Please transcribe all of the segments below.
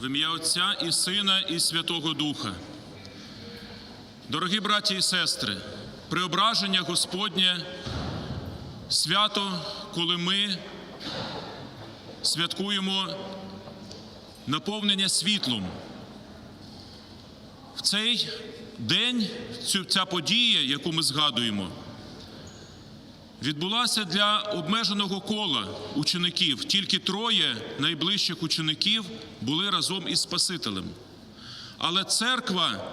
В ім'я Отця і Сина, і Святого Духа. Дорогі браті і сестри, преображення Господнє свято, коли ми святкуємо наповнення світлом. В цей день ця подія, яку ми згадуємо, відбулася для обмеженого кола учеників. Тільки троє найближчих учеників були разом із Спасителем. Але церква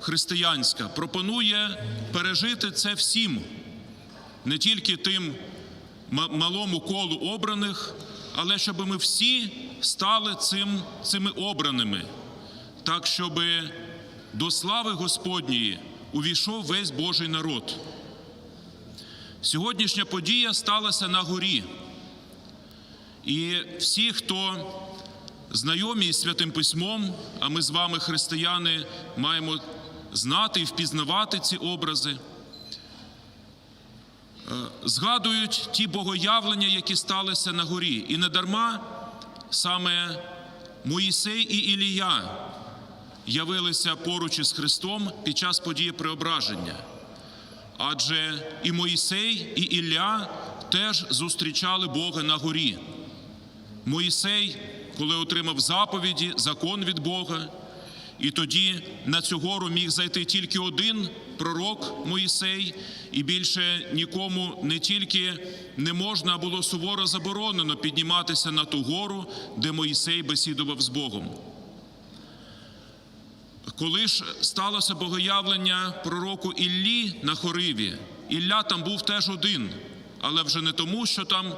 християнська пропонує пережити це всім, не тільки тим малому колу обраних, але щоб ми всі стали цим, цими обраними, так щоб до слави Господньої увійшов весь Божий народ. Сьогоднішня подія сталася на горі. І всі, хто знайомі із святим письмом, а ми з вами, християни, маємо знати і впізнавати ці образи, е, згадують ті богоявлення, які сталися на горі. І не дарма саме Моїсей і Ілія явилися поруч із Христом під час події преображення. Адже і Моїсей, і Ілля теж зустрічали Бога на горі. Моїсей, коли отримав заповіді, закон від Бога, і тоді на цю гору міг зайти тільки один пророк Моїсей, і більше нікому не тільки не можна, а було суворо заборонено підніматися на ту гору, де Моїсей бесідував з Богом. Коли ж сталося богоявлення пророку Іллі на Хориві, Ілля там був теж один, але вже не тому, що там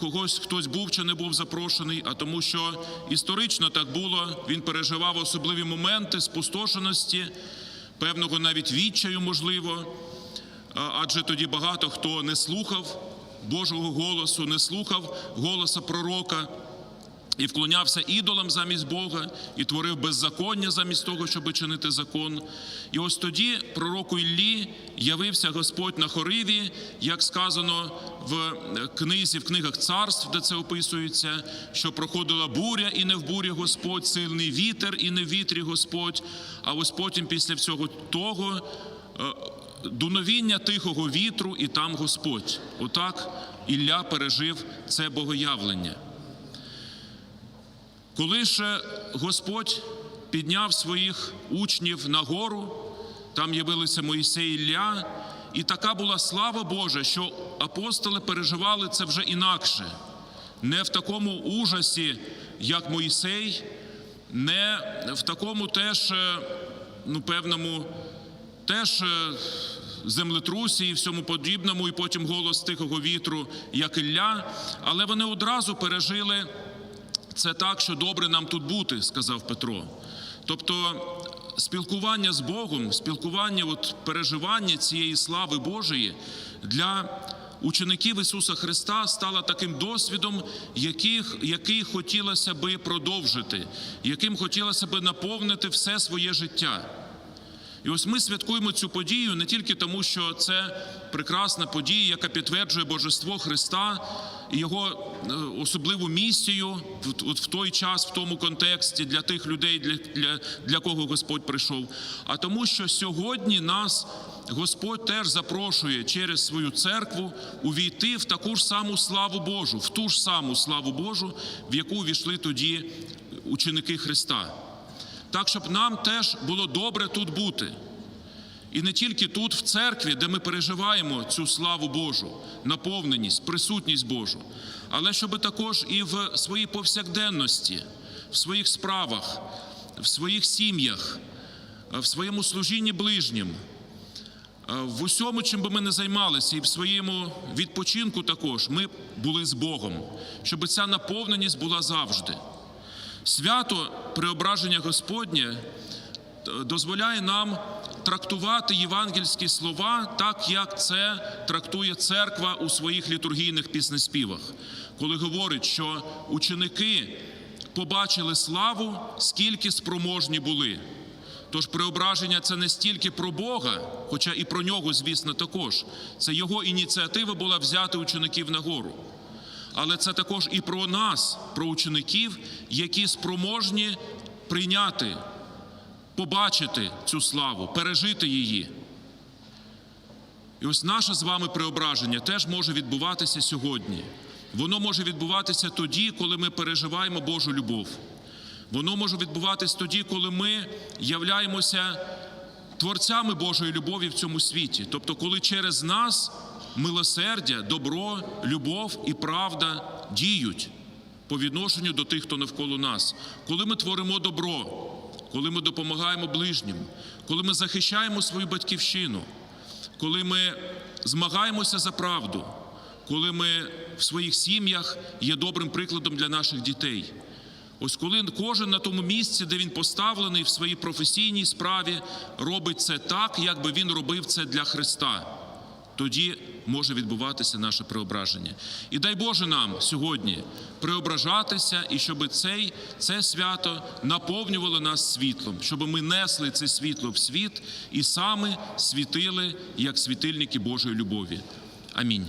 когось хтось був чи не був запрошений, а тому, що історично так було. Він переживав особливі моменти спустошеності, певного навіть відчаю, можливо, адже тоді багато хто не слухав Божого голосу, не слухав голоса пророка і вклонявся ідолам замість Бога, і творив беззаконня замість того, щоб чинити закон. І ось тоді пророку Іллі явився Господь на Хориві, як сказано в книзі, в книгах царств, де це описується, що проходила буря, і не в бурі Господь, сильний вітер, і не в вітрі Господь. А ось потім, після всього того, е, дуновіння тихого вітру, і там Господь. Отак Ілля пережив це богоявлення. Коли ж Господь підняв своїх учнів на гору, там явилися Моїсей Ілля, і така була слава Божа, що апостоли переживали це вже інакше, не в такому ужасі, як Моїсей, не в такому теж, е, ну, певному, теж е, землетрусі і всьому подібному, і потім голос тихого вітру, як Ілля, але вони одразу пережили. Це так, що добре нам тут бути, сказав Петро. Тобто спілкування з Богом, спілкування, от переживання цієї слави Божої для учеників Ісуса Христа стало таким досвідом, яких, який хотілося би продовжити, яким хотілося би наповнити все своє життя. І ось ми святкуємо цю подію не тільки тому, що це прекрасна подія, яка підтверджує божество Христа і його е, особливу місію в, той час, в тому контексті для тих людей, для, для кого Господь прийшов, а тому, що сьогодні нас Господь теж запрошує через свою церкву увійти в таку ж саму славу Божу, в ту ж саму славу Божу, в яку війшли тоді ученики Христа так, щоб нам теж було добре тут бути. І не тільки тут, в церкві, де ми переживаємо цю славу Божу, наповненість, присутність Божу, але щоб також і в своїй повсякденності, в своїх справах, в своїх сім'ях, в своєму служінні ближнім, в усьому, чим би ми не займалися, і в своєму відпочинку також ми були з Богом, щоб ця наповненість була завжди. Свято преображення Господнє е, дозволяє нам трактувати євангельські слова так, як це трактує церква у своїх літургійних піснеспівах, коли говорить, що ученики побачили славу, скільки спроможні були. Тож преображення це не стільки про Бога, хоча і про нього, звісно, також. Це його ініціатива була взяти учеників на гору але це також і про нас, про учеників, які спроможні прийняти, побачити цю славу, пережити її. І ось наше з вами преображення теж може відбуватися сьогодні. Воно може відбуватися тоді, коли ми переживаємо Божу любов. Воно може відбуватися тоді, коли ми являємося творцями Божої любові в цьому світі. Тобто, коли через нас милосердя, добро, любов і правда діють по відношенню до тих, хто навколо нас, коли ми творимо добро, коли ми допомагаємо ближнім, коли ми захищаємо свою батьківщину, коли ми змагаємося за правду, коли ми в своїх сім'ях є добрим прикладом для наших дітей. Ось коли кожен на тому місці, де він поставлений в своїй професійній справі, робить це так, як би він робив це для Христа, тоді може відбуватися наше преображення. І дай Боже нам сьогодні преображатися, і щоб цей, це свято наповнювало нас світлом, щоб ми несли це світло в світ і саме світили як світильники Божої любові. Амінь.